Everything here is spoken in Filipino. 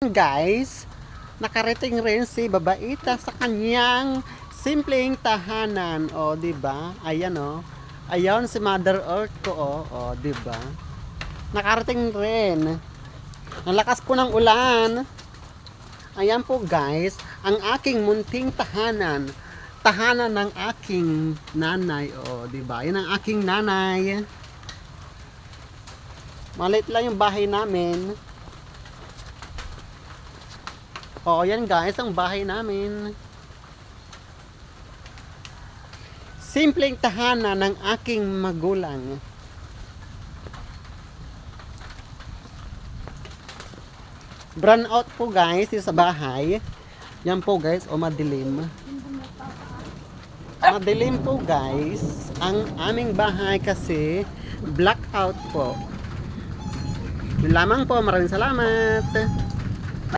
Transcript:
Guys, nakarating rin si Babaita sa kanyang simpleng tahanan. O, di ba? Ayan o. Ayan si Mother Earth ko o. O, di ba? Nakarating rin. Ang lakas po ng ulan. Ayan po guys, ang aking munting tahanan. Tahanan ng aking nanay. O, di ba? Yan ang aking nanay. Malit lang yung bahay namin. Oo, yan guys, ang bahay namin. Simpleng tahanan ng aking magulang. Brown out po guys, yung sa bahay. Yan po guys, o madilim. Madilim po guys, ang aming bahay kasi blackout po. Yun lamang po, maraming salamat.